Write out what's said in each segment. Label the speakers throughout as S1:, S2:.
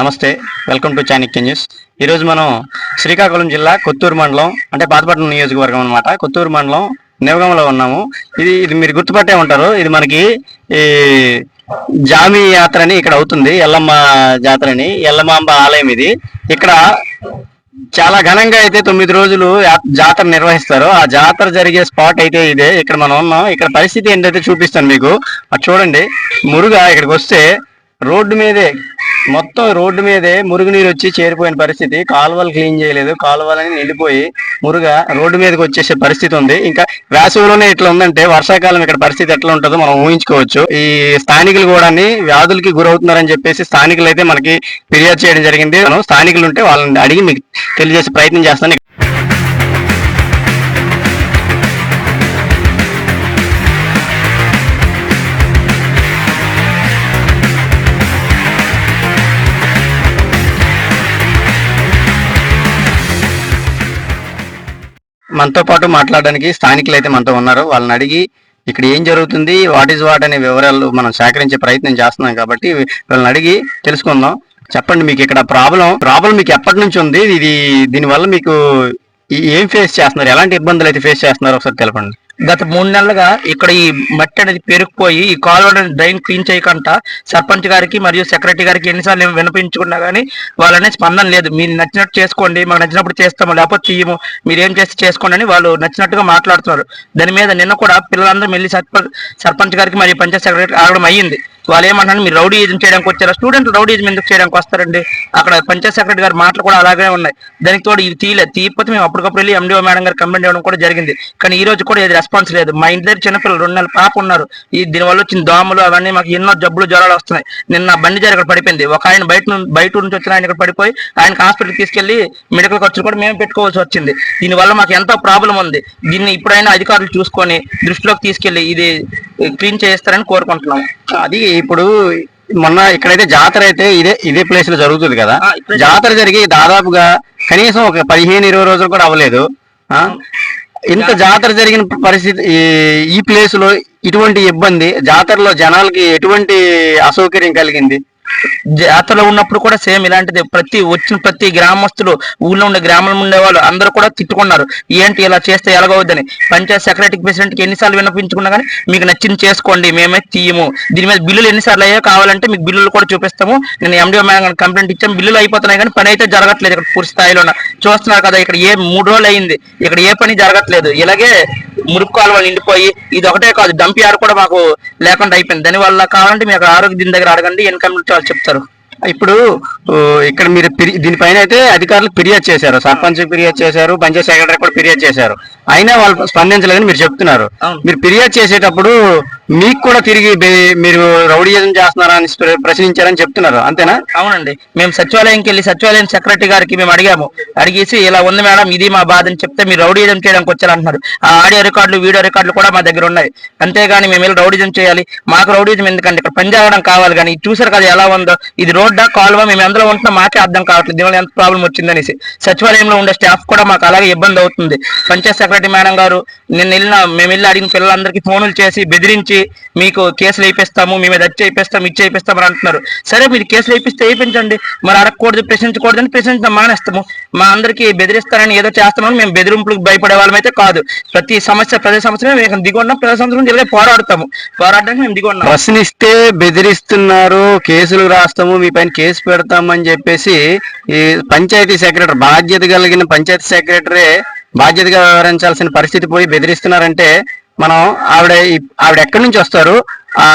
S1: నమస్తే welcome to Chanakya news. ఈరోజు మనం శ్రీకాకుళం జిల్లా కొత్తూరు మండలం అంటే పాతపట్నం నియోజకవర్గం అనమాట కొత్తూరు మండలం నివగంలో ఉన్నాము. ఇది ఇది మీరు గుర్తుపట్టే ఉంటారు. ఇది మనకి ఈ జామి యాత్ర అని ఇక్కడ అవుతుంది ఎల్లమ్మ జాతర అని ఎల్లమాంబ ఆలయం ఇది. ఇక్కడ చాలా ఘనంగా అయితే తొమ్మిది రోజులు జాతర నిర్వహిస్తారు. ఆ జాతర జరిగే స్పాట్ అయితే ఇదే. ఇక్కడ మనం ఉన్నాం. ఇక్కడ పరిస్థితి ఏంటైతే చూపిస్తాను మీకు. చూడండి. మురుగా ఇక్కడికి వస్తే రోడ్డు మీదే మొత్తం రోడ్డు మీదే మురుగునీరు వచ్చి చేరిపోయిన పరిస్థితి. కాలువలు క్లీన్ చేయలేదు. కాలువలని నిండిపోయి మురుగ రోడ్డు మీదకి వచ్చేసే పరిస్థితి ఉంది. ఇంకా వేసవిలోనే ఇట్లా ఉందంటే వర్షాకాలం ఇక్కడ పరిస్థితి ఎట్లా ఉంటుందో మనం ఊహించుకోవచ్చు. ఈ స్థానికులు కూడా వ్యాధులకి గురవుతున్నారని చెప్పేసి స్థానికులు అయితే మనకి ఫిర్యాదు చేయడం జరిగింది. మనం స్థానికులు ఉంటే వాళ్ళని అడిగి మీకు తెలియజేసే ప్రయత్నం చేస్తాను. మనతో పాటు మాట్లాడడానికి స్థానికులు అయితే మనతో ఉన్నారు. వాళ్ళని అడిగి ఇక్కడ ఏం జరుగుతుంది వాట్ ఈజ్ వాట్ అనే వివరాలు మనం సేకరించే ప్రయత్నం చేస్తున్నాం కాబట్టి వాళ్ళని అడిగి తెలుసుకుందాం. చెప్పండి మీకు ఇక్కడ ప్రాబ్లం ప్రాబ్లం మీకు ఎప్పటి నుంచి ఉంది? ఇది దీనివల్ల మీకు ఈ- ఏం ఫేస్ చేస్తున్నారు? ఎలాంటి ఇబ్బందులు అయితే ఫేస్ చేస్తున్నారు ఒకసారి తెలపండి.
S2: గత మూడు నెలలుగా ఇక్కడ ఈ మట్టి అనేది పేరుకుపోయి ఈ కాలువ డ్రైన్ క్లీన్ చేయకుండా సర్పంచ్ గారికి మరియు సెక్రటరీ గారికి ఎన్నిసార్లు ఏమి వినిపించుకున్నా కానీ వాళ్ళనే స్పందన లేదు. మీరు నచ్చినట్టు చేసుకోండి మాకు నచ్చినప్పుడు చేస్తాము లేకపోతే తీయము మీరు ఏం చేస్తే చేసుకోండి అని వాళ్ళు నచ్చినట్టుగా మాట్లాడుతున్నారు. దాని మీద నిన్న కూడా పిల్లలందరూ వెళ్ళి సర్పంచ్ గారికి మరియు పంచాయత్ సెక్రటరీ ఆగడం అయ్యింది. వాళ్ళు ఏమంటారు మీరు రౌడీజం చేయడానికి వచ్చారా? స్టూడెంట్ రౌడీజం ఎందుకు చేయడానికి వస్తారండి? అక్కడ పంచాయత్ సెక్రటరీ గారి మాటలు కూడా అలాగే ఉన్నాయి. దానికి తోడు ఇది తీయలేదు తీయకపోతే మేము అప్పటికప్పుడు వెళ్ళి ఎండిఓ మేడం గారు కంప్లైంట్ ఇవ్వడం కూడా జరిగింది. కానీ ఈ రోజు కూడా ఏది రెస్పాన్స్ లేదు. మా ఇంటి దగ్గర చిన్నపిల్లలు రెండు నెలల పాప ఉన్నారు. ఈ దీనివల్ల వచ్చిన దోమలు అవన్నీ మాకు ఎన్నో జబ్బులు జ్వరాలు వస్తున్నాయి. నిన్న బండి జారి ఇక్కడ పడిపోయింది. ఒక ఆయన బయట నుంచి బయట నుంచి వచ్చిన ఆయన ఇక్కడ పడిపోయి ఆయన హాస్పిటల్కి తీసుకెళ్ళి మెడికల్ ఖర్చులు కూడా మేము పెట్టుకోవాల్సి వచ్చింది. దీనివల్ల మాకు ఎంతో ప్రాబ్లం ఉంది. దీన్ని ఇప్పుడైనా అధికారులు చూసుకొని దృష్టిలోకి తీసుకెళ్ళి ఇది క్లీన్ చేస్తారని కోరుకుంటున్నాం
S1: అది ఇప్పుడు మొన్న ఇక్కడైతే జాతర అయితే ఇదే ఇదే ప్లేస్లో జరుగుతుంది కదా. జాతర జరిగి దాదాపుగా కనీసం ఒక పదిహేను ఇరవై రోజులు కూడా అవ్వలేదు. ఆ? ఇంత జాతర జరిగిన పరిస్థితి ఈ- ఈ ప్లేస్లో ఇటువంటి ఇబ్బంది జాతరలో జనాలకి ఎటువంటి అసౌకర్యం కలిగింది?
S2: జాతరలో ఉన్నప్పుడు కూడా సేమ్ ఇలాంటిది. ప్రతి వచ్చిన ప్రతి గ్రామస్తులు ఊళ్ళో ఉండే గ్రామంలో ఉండే వాళ్ళు అందరూ కూడా తిట్టుకున్నారు. ఏంటి ఇలా చేస్తే ఎలాగవుద్దని? పంచాయత్ సెక్రటరీ ప్రెసిడెంట్కి ఎన్నిసార్లు విన్నపించుకున్నా కానీ మీకు నచ్చింది చేసుకోండి మేమే తీయము. దీని మీద బిల్లులు ఎన్నిసార్లు అయ్యా కావాలంటే మీకు బిల్లులు కూడా చూపిస్తాము. నేను ఎండిఓ మేడం కంప్లైంట్ ఇచ్చాము బిల్లులు అయిపోతున్నాయి కానీ పని అయితే జరగట్లేదు ఇక్కడ పూర్తి స్థాయిలో. చూస్తున్నారు కదా ఇక్కడ ఏ మూడు రోజులు అయింది. ఇక్కడ ఏ పని జరగట్లేదు. ఇలాగే మురుగు కాలువలు నిండిపోయి ఇది ఒకటే కాదు డంప్ యార్డ్ కూడా మాకు లేకుండా అయిపోయింది. దానివల్ల కావాలంటే మీకు ఆరోగ్యం ఆరోగ్య దీని దగ్గర అడగండి. ఇన్కమ్ వాళ్ళు చెప్తారు.
S1: ఇప్పుడు ఇక్కడ మీరు దీనిపైన అయితే అధికారులు ఫిర్యాదు చేశారు. సర్పంచ్ ఫిర్యాదు చేశారు. పంచాయత్ సెక్రటరీ కూడా ఫిర్యాదు చేశారు. అయినా వాళ్ళు స్పందించలేదని మీరు చెప్తున్నారు. మీరు ఫిర్యాదు చేసేటప్పుడు మీకు కూడా తిరిగి మీరు రౌడీజం చేస్తున్నారా అని ప్ర- ప్రశ్నించారని చెప్తున్నారు. అంతేనా?
S2: అవునండి. మేము సచివాలయంకి వెళ్ళి సచివాలయం సెక్రటరీ గారికి మేము అడిగాము. అడిగేసి ఇలా ఉంది మేడం ఇది మా బాధ అని చెప్తే మీరు రౌడీజం చేయడానికి వచ్చారంటున్నారు. ఆ ఆడియో రికార్డులు వీడియో రికార్డులు కూడా మా దగ్గర ఉన్నాయి. అంతేగాని మేము వెళ్ళి రౌడీజం చేయాలి. మాకు రౌడీజం ఎందుకంటే ఇక్కడ పని జరగడం కావాలి కానీ చూసారు కదా ఎలా ఉందో? ఇది రోడ్డా కాలువ? మేము ఎందులో ఉంటున్నా మాకే అర్థం కావట్లేదు. దీనివల్ల ఎంత ప్రాబ్లం వచ్చిందనేసి. సచివాలయంలో ఉండే స్టాఫ్ కూడా మాకు అలాగే ఇబ్బంది అవుతుంది. పంచాయత్ సెక్రటరీ మేడం గారు నిన్న వెళ్ళిన మేము వెళ్ళి అడిగిన పిల్లలందరికీ ఫోన్లు చేసి బెదిరించి మీకు కేసులు వేయిస్తాము మేము మీద వచ్చి వేయిస్తాం ఇచ్చి వేయిస్తాం అని అంటున్నారు. సరే మీరు కేసులు వేయిస్తే వేయించండి మరి అడగకూడదు ప్రశ్నించకూడదని ప్రశ్నించడం మానేస్తాము. మా అందరికీ బెదిరిస్తారని ఏదో చేస్తామని మేము బెదిరింపులకు భయపడే వాళ్ళమైతే కాదు. ప్రతి సమస్య ప్రతి సమస్య మేము దిగున్నాం ప్రతి సంవత్సరం ఇలాగే పోరాడతాము. పోరాడడానికి మేము దిగొన్నాం
S1: ప్రశ్నిస్తే బెదిరిస్తున్నారు కేసులు రాస్తాము మీ పైన కేసు పెడతామని చెప్పేసి ఈ పంచాయతీ సెక్రటరీ బాధ్యత కలిగిన పంచాయతీ సెక్రటరీ బాధ్యతగా వ్యవహరించాల్సిన పరిస్థితి పోయి బెదిరిస్తున్నారంటే మనం ఆవిడ ఆవిడ ఎక్కడి నుంచి వస్తారు? ఆ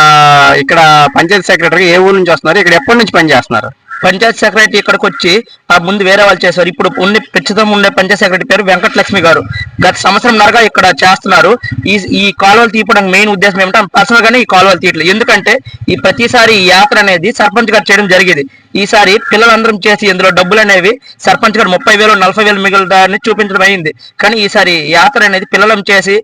S1: ఇక్కడ పంచాయతీ సెక్రటరీ ఏ ఊరు నుంచి వస్తున్నారు? ఇక్కడ ఎప్పటి నుంచి పని చేస్తున్నారు
S2: పంచాయత్ సెక్రటరీ ఇక్కడికి వచ్చి ఆ ముందు వేరే వాళ్ళు చేశారు. ఇప్పుడు ఉండే ప్రస్తుతం ఉండే పంచాయతీ సెక్రటరీ పేరు వెంకటలక్ష్మి గారు. గత సంవత్సరం నరగా ఇక్కడ చేస్తున్నారు. ఈ ఈ కాలువలు తీయడానికి మెయిన్ ఉద్దేశం ఏమిటంటే పర్సనల్ గానే ఈ కాలువలు తీయట్లేదు. ఎందుకంటే ఈ ప్రతిసారి ఈ యాత్ర అనేది సర్పంచ్ గారు చేయడం జరిగేది. ఈసారి పిల్లలందరం చేసి ఇందులో డబ్బులు అనేవి సర్పంచ్ గారు ముప్పై వేలు నలభై వేలు మిగులుతాయని చూపించడం అయింది. కానీ ఈసారి యాత్ర అనేది పిల్లలం చేసి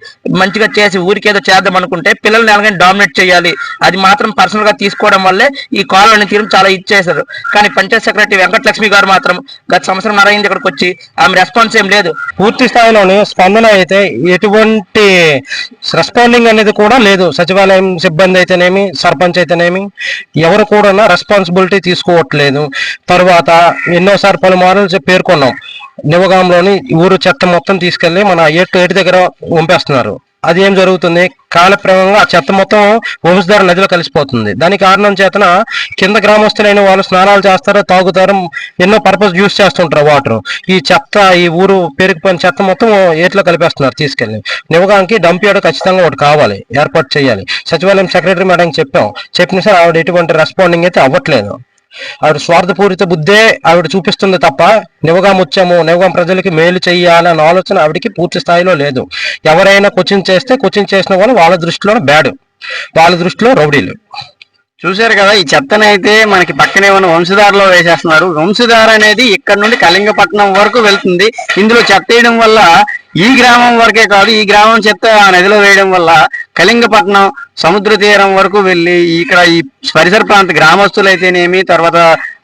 S2: మంచిగా చేసి ఊరికేదో చేద్దాం అనుకుంటే పిల్లల్ని ఎలాగైనా డామినేట్ చేయాలి. అది మాత్రం పర్సనల్గా తీసుకోవడం వల్లే ఈ కాలనీ తీయడం చాలా ఇచ్చేశారు. కానీ పంచాయత్ సెక్రటరీ వెంకటలక్ష్మి గారు మాత్రం గత సంవత్సరం నరైంది ఇక్కడికి వచ్చి ఆమె రెస్పాన్స్ ఏం లేదు.
S3: పూర్తి స్థాయిలోని స్పందన అయితే ఎటువంటి రెస్పాండింగ్ అనేది కూడా లేదు. సచివాలయం సిబ్బంది అయితేనేమి సర్పంచ్ అయితేనేమి ఎవరు కూడా రెస్పాన్సిబిలిటీ తీసుకోవట్లేదు. లేదు. తర్వాత ఎన్నోసారి పలుమార్లు పేర్కొన్నాం. నివగాంలోని ఊరు చెత్త మొత్తం తీసుకెళ్ళి మన ఏటు ఏటి దగ్గర పంపేస్తున్నారు అది ఏం జరుగుతుంది? కాలక్రమంగా ఆ చెత్త మొత్తం వంశధార నదిలో కలిసిపోతుంది. దాని కారణం చేతన కింద గ్రామస్తులైన వాళ్ళు స్నానాలు చేస్తారు తాగుతారు ఎన్నో పర్పస్ యూస్ చేస్తుంటారు వాటర్. ఈ చెత్త ఈ ఊరు పెరిగిపోయిన చెత్త మొత్తం ఏట్లో కలిపేస్తున్నారు తీసుకెళ్ళి. నివగానికి డంప్ యార్డ్ ఖచ్చితంగా ఒకటి కావాలి ఏర్పాటు చేయాలి. సచివాలయం సెక్రటరీ మేడం చెప్పాం. చెప్పిన సార్ ఆవిడ ఎటువంటి రెస్పాండింగ్ అయితే అవ్వట్లేదు. ఆవిడ స్వార్థపూరిత బుద్ధే ఆవిడ చూపిస్తుంది తప్ప నివగాం వచ్చాము నివగాం ప్రజలకి మేలు చేయాలన్న ఆలోచన ఆవిడకి పూర్తి స్థాయిలో లేదు. ఎవరైనా కోచింగ్ చేస్తే కోచింగ్ చేసిన వాళ్ళు వాళ్ళ దృష్టిలో బ్యాడ్. వాళ్ళ దృష్టిలో రౌడీలు.
S1: చూశారు కదా ఈ చెత్తనైతే అయితే మనకి పక్కనే ఉన్న వంశధారలో వేసేస్తున్నారు. వంశధార అనేది ఇక్కడ నుండి కళింగపట్నం వరకు వెళ్తుంది. ఇందులో చెత్త వేయడం వల్ల ఈ గ్రామం వరకే కాదు ఈ గ్రామం చెత్త ఆ నదిలో వేయడం వల్ల కళింగపట్నం సముద్ర తీరం వరకు వెళ్ళి ఇక్కడ ఈ పరిసర ప్రాంత గ్రామస్తులైతేనేమి తర్వాత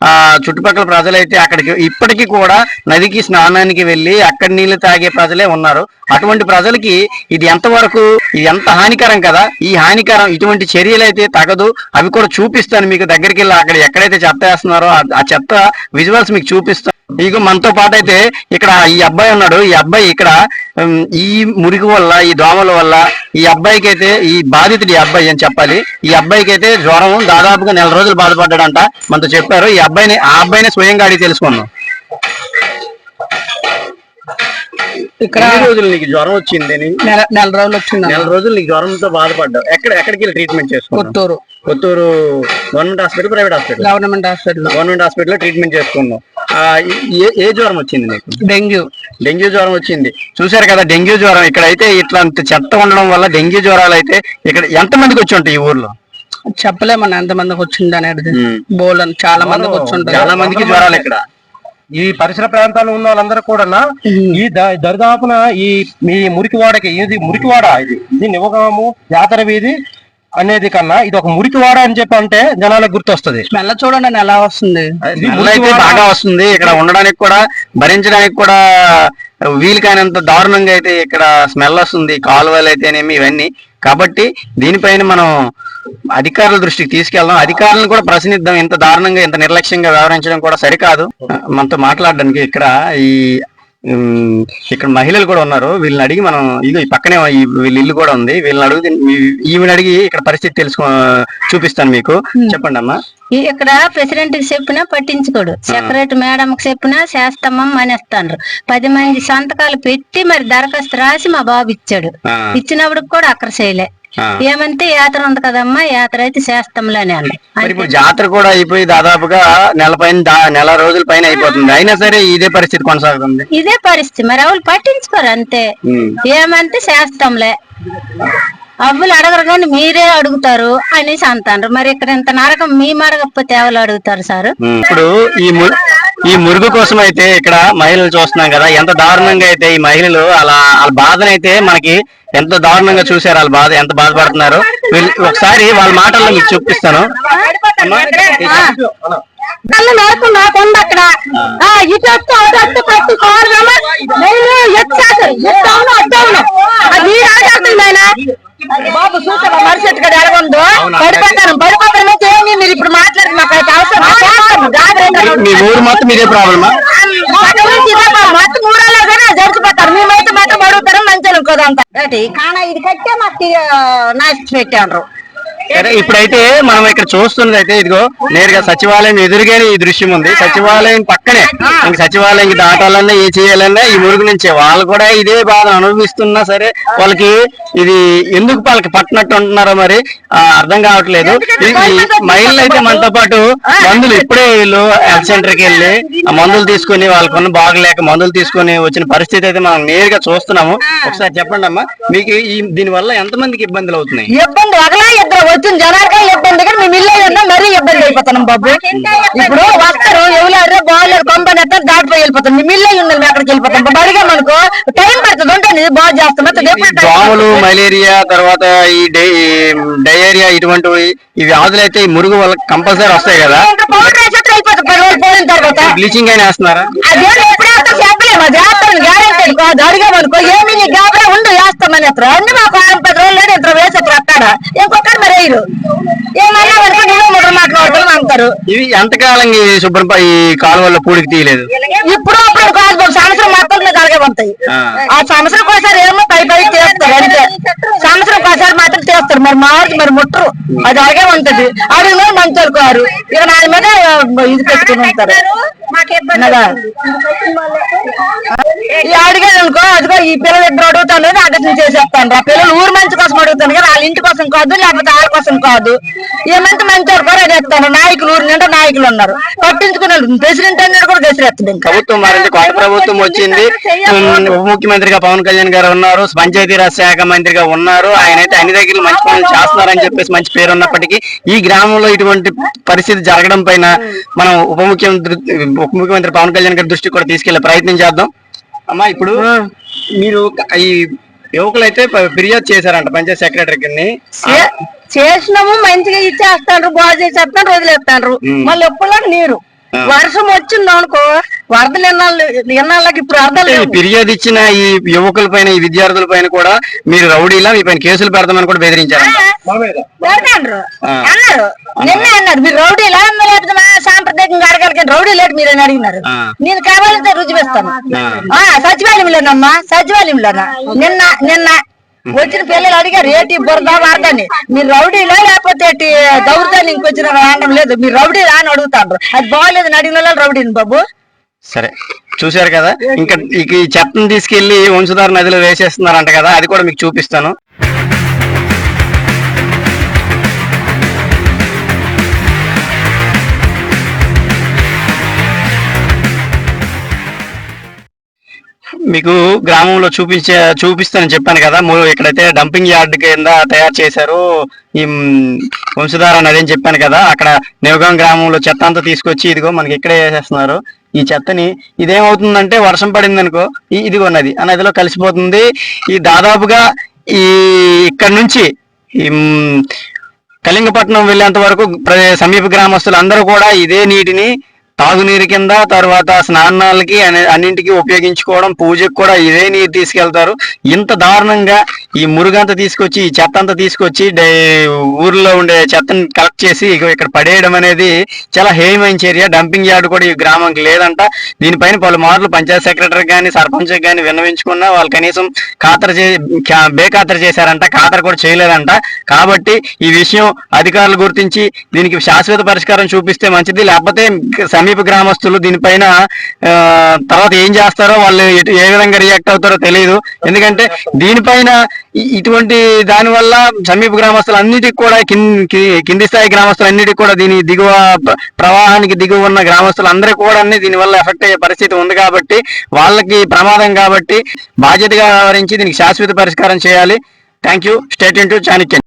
S1: ఆ చుట్టుపక్కల ప్రజలైతే అక్కడికి ఇప్పటికీ కూడా నదికి స్నానానికి వెళ్ళి అక్కడ నీళ్ళు తాగే ప్రజలే ఉన్నారు. అటువంటి ప్రజలకి ఇది ఎంతవరకు ఇది ఎంత హానికరం కదా? ఈ హానికరం ఇటువంటి చర్యలు అయితే తగదు. అవి కూడా చూపిస్తాను మీకు దగ్గరికి వెళ్ళి అక్కడ ఎక్కడైతే చెత్త వేస్తున్నారో ఆ చెత్త విజువల్స్ మీకు చూపిస్తాను ఇక మనతో పాటు అయితే ఇక్కడ ఈ అబ్బాయి ఉన్నాడు. ఈ అబ్బాయి ఇక్కడ ఈ మురికి వల్ల ఈ దోమల వల్ల ఈ అబ్బాయికి అయితే ఈ బాధితుడు ఈ అబ్బాయి అని చెప్పాలి. ఈ అబ్బాయికి అయితే జ్వరం దాదాపుగా నెల రోజులు బాధపడ్డాడంట. మనతో చెప్పారు. ఈ అబ్బాయిని ఆ అబ్బాయిని స్వయంగా అడిగి తెలుసుకున్నాం
S2: ఇక్కడ
S1: రోజులు నీకు జ్వరం వచ్చింది
S2: నెల నెల రోజులు వచ్చింది
S1: నెల రోజులు నీకు జ్వరంతో బాధపడ్డావు. ఎక్కడ ఎక్కడికి వెళ్ళి ట్రీట్మెంట్ చేసుకున్నావు?
S2: Kotturu.
S1: Kotturu government hospital private hospital?
S2: Government hospital.
S1: Government hospital treatment చేసుకున్నాం ఆ, ఏ ఏ జ్వరం వచ్చింది నీకు?
S2: డెంగ్యూ.
S1: డెంగ్యూ జ్వరం వచ్చింది. చూశారు కదా డెంగ్యూ జ్వరం. ఇక్కడ అయితే ఇట్లా అంత చెత్త ఉండడం వల్ల డెంగ్యూ జ్వరాలు అయితే ఇక్కడ ఎంత మందికి వచ్చి ఉంటాయి ఈ ఊర్లో?
S2: చెప్పలేమన్న ఎంత మందికి వచ్చింది అనేది. బోల్ చాలా మందికి వచ్చి
S1: చాలా మందికి జ్వరాలు ఇక్కడ.
S3: ఈ పరిసర ప్రాంతాల్లో ఉన్న వాళ్ళందరూ కూడా ఈ ద- దరిదాపున ఈ మీ మురికివాడకి ఇది మురికివాడ ఇది. ఇది నివగాము జాతర వీధి అనేది కన్నా ఇది ఒక మురికివాడ అని చెప్పి అంటే జనాలకు గుర్తొస్తుంది.
S2: స్మెల్ చూడండి ఎలా వస్తుంది?
S1: అయితే బాగా వస్తుంది. ఇక్కడ ఉండడానికి కూడా భరించడానికి కూడా వీలు కానంత దారుణంగా అయితే ఇక్కడ స్మెల్ వస్తుంది. కాలువలు అయితేనేమి ఇవన్నీ. కాబట్టి దీనిపైన మనం అధికారుల దృష్టికి తీసుకెళ్దాం. అధికారులను కూడా ప్రశ్నిద్దాం. ఇంత దారుణంగా ఇంత నిర్లక్ష్యంగా వ్యవహరించడం కూడా సరికాదు. మనతో మాట్లాడడానికి ఇక్కడ ఈ ఇక్కడ మహిళలు కూడా ఉన్నారు. వీళ్ళని అడిగి మనం ఇదిగో ఈ పక్కనే వీళ్ళ ఇల్లు కూడా ఉంది. వీళ్ళని అడిగి ఈమెను అడిగి ఇక్కడ పరిస్థితి తెలుసుకో చూపిస్తాను మీకు. చెప్పండి అమ్మా.
S4: ఇక్కడ ప్రెసిడెంట్కి చెప్పినా పట్టించుకోడు. సెక్రటరీ మేడం కి చెప్పినా చేస్తామం అనేస్తాండ్రు. పది మంది సంతకాలు పెట్టి మరి దరఖాస్తు రాసి మా బాబు ఇచ్చాడు. ఇచ్చినప్పుడు కూడా అక్కడ చేయలే. ఏమంటే యాత్ర ఉంది కదమ్మా యాత్ర అయితే చేస్తాంలే అని.
S1: మరి ఇప్పుడు జాతర కూడా అయిపోయి దాదాపుగా నెల పైన నెల రోజుల పైన అయిపోతుంది. అయినా సరే ఇదే పరిస్థితి కొనసాగుతుంది.
S4: ఇదే పరిస్థితి. మరి ఎవరు పట్టించుకోరు అంతే. ఏమంటే చేస్తాంలే. అవ్వులు అడగరు కానీ మీరే అడుగుతారు అనేసి అంటారు మరి ఇక్కడ ఇంత నరకం మేము అడగకపోతే ఎవరు అడుగుతారు సార్.
S1: ఇప్పుడు ఈ ము- ఈ మురుగు కోసం అయితే ఇక్కడ మహిళలు చూస్తున్నాం కదా. ఎంత దారుణంగా అయితే ఈ మహిళలు అలా వాళ్ళ బాధనైతే మనకి ఎంత దారుణంగా చూసారు వాళ్ళ బాధ ఎంత బాధపడుతున్నారు. ఒకసారి వాళ్ళ మాటల్లో మీకు చూపిస్తాను.
S4: కళ్ళు నరకు నాకుంది అక్కడ. ఆ, ఇటు వస్తే అటు వస్తే ప్రతి కోరగమ్మ నేను ఎచ్చేస్తారు ఎత్తవును అద్దవును అది ఆడేస్తుంది ఆయన బాబు చూసావా? మరిసెట్ కదా ఎలాగుందో పడిపోతాను పడిపోతాను అయితే ఏమి మీరు ఇప్పుడు మాట్లాడి మాకు అయితే అవసరం చేస్తాము జాగ్రత్త
S1: మీ ఊరు మొత్తం ఇదే ప్రాబ్లమా
S4: మొత్తం ఊరలో కూడా జరిచిపోతారు మేమైతే మొత్తం అడుగుతారు మంచిగా ఇంకోదంతా కానా ఇది కట్టే మాకు నాశి పెట్టారు
S1: సరే ఇప్పుడైతే మనం ఇక్కడ చూస్తున్నది అయితే ఇదిగో నేరుగా సచివాలయం ఎదురుగానే ఈ దృశ్యం ఉంది. సచివాలయం పక్కనే ఇంక సచివాలయం దాటాలన్నా ఏ చేయాలన్నా ఈ మురుగు నుంచే. వాళ్ళు కూడా ఇదే బాధ అనుభవిస్తున్నా సరే వాళ్ళకి ఇది ఎందుకు వాళ్ళకి పట్టినట్టు ఉంటున్నారో మరి అర్థం కావట్లేదు. మహిళలు అయితే మనతో పాటు మందులు ఇప్పుడే వీళ్ళు హెల్త్ సెంటర్కి వెళ్ళి ఆ మందులు తీసుకొని వాళ్ళకున్న బాగలేక మందులు తీసుకొని వచ్చిన పరిస్థితి అయితే మనం నేరుగా చూస్తున్నాము. ఒకసారి చెప్పండి అమ్మా మీకు ఈ దీని వల్ల ఎంతమందికి ఇబ్బందులు అవుతున్నాయి?
S4: ఇబ్బంది ఒకలా ఇద్దరు వచ్చిన జనాలకే ఇబ్బంది కానీ మేము ఇల్లు ఉన్నా మరీ ఇబ్బంది అయిపోతున్నాం బాబు. ఇప్పుడు వస్తారు ఎవరు బాగాలేరు కంపెనీ ఎత్తారు దాటిపోయి వెళ్ళిపోతాం మేము ఇల్లు మేము అక్కడికి వెళ్ళిపోతాం. అడిగాం అనుకో టైం పడుతుంది ఉంటుంది బాగా చేస్తాం
S1: దోమలు మలేరియా తర్వాత ఈ డయేరియా ఇటువంటివి ఈ వ్యాధులు అయితే ఈ మురుగు వల్ల కంపల్సరీ వస్తాయి కదా.
S4: పోయిన తర్వాత.
S1: బ్లీచింగ్ అయినా వేస్తున్నారా?
S4: అదే ఎప్పుడు వేస్తాం చెప్పలేము. అది వేస్తాం గ్యారెంటీ కాదు అడిగాం అనుకో ఏమి నీ గాబరా ఉండు వేస్తామని అన్ని మాకు ఆరు పది రోజులు లేదు ఇద్దరు వేసేస్తారు అక్కడ ఇంకొకరు మరి చేయరు ఏమన్నా వరకు నువ్వు ముగ్గురు మాట్లాడతాం అంటారు.
S1: ఇవి ఎంతకాలం ఈ శుభ్రం ఈ కాలువల్లో పూడికి తీయలేదు?
S4: ఇప్పుడు అప్పుడు కాదు సంవత్సరం మొత్తం అలాగే ఉంటాయి
S1: ఆ.
S4: సంవత్సరం ఒకసారి ఏమో పై పై చేస్తారు అంతే. సంవత్సరం ఒకసారి మాత్రం చేస్తారు మరి మార్చి మరి ముట్టరు అది అలాగే ఉంటది. అడిగిన మంచి అనుకోరు ఇక దాని మీద ఇది పెట్టుకుని ఉంటారు. ఈ అడిగాను అనుకో అదిగో ఈ పిల్లలు ఇద్దరు అడుగుతాను అడ్డసం చేసేస్తాను ఆ పిల్లలు ఊరు మంచి కోసం అడుగుతాను కదా వాళ్ళ ఇంటి కోసం కాదు లేకపోతే వాళ్ళ కోసం కాదు. ఏమంత మంచి అది ఎత్తాను నాయకులు ఊరు నిండా నాయకులు ఉన్నారు. పట్టించుకున్నాడు ప్రెసిడెంట్ అన్నాడు కూడా గెసిరెత్తాడు ఇంకా.
S1: ప్రభుత్వం మారింది కొత్త ప్రభుత్వం వచ్చింది. ఉప ముఖ్యమంత్రిగా పవన్ కళ్యాణ్ గారు ఉన్నారు పంచాయతీరాజ్ శాఖ మంత్రిగా ఉన్నారు. ఆయన అయితే అన్ని దగ్గర మంచి పనులు చేస్తున్నారని చెప్పేసి మంచి పేరు ఉన్నప్పటికీ ఈ గ్రామంలో ఇటువంటి పరిస్థితి జరగడం పైన మనం ఉప ముఖ్యమంత్రి ఉప ముఖ్యమంత్రి పవన్ కళ్యాణ్ గారి దృష్టికి కూడా తీసుకెళ్ళే ప్రయత్నం చేద్దాం. అమ్మా ఇప్పుడు మీరు ఈ యువకులు అయితే ఫిర్యాదు చేశారంట పంచాయత్ సెక్రటరీకి
S4: చే- చేసినాము మంచిగా ఇచ్చేస్తాండ్రు బాగా చేసేస్తాను వదిలేస్తాండ్రు
S1: ఉమ్.
S4: మళ్ళీ ఎప్పుడు నీరు. వర్షం వచ్చింది అనుకో వరదలు ఎన్నాళ్ళు ఎన్నాళ్ళకి ఇప్పుడు అర్థం
S1: ఫిర్యాదు ఇచ్చిన ఈ యువకుల పైన ఈ విద్యార్థుల పైన కూడా మీరు రౌడీలా మీ పైన కేసులు పెడతామని కూడా ఆ.
S4: అన్నారు. నిన్నే అన్నారు మీరు రౌడీలా లేకపోతే సాంప్రదాయకంగా అడగలిగిన రౌడీ లేదు మీరు అని అడిగినారు. నేను కావాలంటే రుజువేస్తాను
S1: ఆ.
S4: ఆ సచివాలయంలోనమ్మా సచివాలయంలోనా? నిన్న నిన్న వచ్చిన పిల్లలు అడిగారు ఏటి బురద వాడదని మీరు రౌడీలో లేకపోతే ఏటి దౌర్జన్యంకి వచ్చిన రావడం లేదు. మీరు రౌడీలా అని అడుగుతారు అది బాగలేదు అడిగిన వాళ్ళు రౌడీని బాబు.
S1: సరే. చూశారు కదా? ఇంకా ఇక ఈ చెత్తను తీసుకెళ్ళి వంశధార నదిలో వేసేస్తున్నారంట కదా? అది కూడా మీకు చూపిస్తాను. మీకు గ్రామంలో చూపించే చూపిస్తానని చెప్పాను కదా. ఇక్కడైతే డంపింగ్ యార్డ్ కింద తయారు చేశారు ఈ వంశధార నది అని చెప్పాను కదా అక్కడ నేవగాం గ్రామంలో చెత్త అంతా తీసుకొచ్చి ఇదిగో మనకి ఇక్కడే వేసేస్తున్నారు. ఈ చెత్తని ఇదేమవుతుందంటే వర్షం పడింది అనుకో ఇదిగో నది ఆ నదిలో కలిసిపోతుంది. ఈ దాదాపుగా ఈ ఇక్కడ నుంచి ఈ కళింగపట్నం వెళ్ళేంత వరకు ప్ర- సమీప గ్రామస్తులు అందరూ కూడా ఇదే నీటిని తాగునీరు కింద తర్వాత స్నానాలకి అన్నింటికి ఉపయోగించుకోవడం పూజకు కూడా ఇదే నీరు తీసుకెళ్తారు. ఇంత దారుణంగా ఈ మురుగంతా తీసుకొచ్చి ఈ చెత్త అంతా తీసుకొచ్చి ఊర్లో ఉండే చెత్తని కలెక్ట్ చేసి ఇక్కడ పడేయడం అనేది చాలా హేయమైన చర్య. డంపింగ్ యార్డ్ కూడా ఈ గ్రామంకి లేదంట. దీనిపైన పలు మార్లు పంచాయత్ సెక్రటరీ కానీ సర్పంచ్ కానీ విన్నవించుకున్నా వాళ్ళు కనీసం ఖాతరు చే బేఖాతరు చేశారంట. ఖాతరు కూడా చేయలేదంట. కాబట్టి ఈ విషయం అధికారులు గుర్తించి దీనికి శాశ్వత పరిష్కారం చూపిస్తే మంచిది. లేకపోతే సమీప గ్రామస్తులు దీనిపైన తర్వాత ఏం చేస్తారో వాళ్ళు ఏ విధంగా రియాక్ట్ అవుతారో తెలియదు ఎందుకంటే దీనిపైన ఇటువంటి దానివల్ల సమీప గ్రామస్తులన్నిటికి కూడా కిం- కి- కింది స్థాయి గ్రామస్తులన్నిటికి కూడా దీని దిగువ ప్రవాహానికి దిగువ ఉన్న గ్రామస్తులందరికీ కూడా దీని వల్ల ఎఫెక్ట్ అయ్యే పరిస్థితి ఉంది కాబట్టి వాళ్ళకి ప్రమాదం కాబట్టి బాధ్యతగా వ్యవహరించి దీనికి శాశ్వత పరిష్కారం చేయాలి. Thank you state into Chanakyan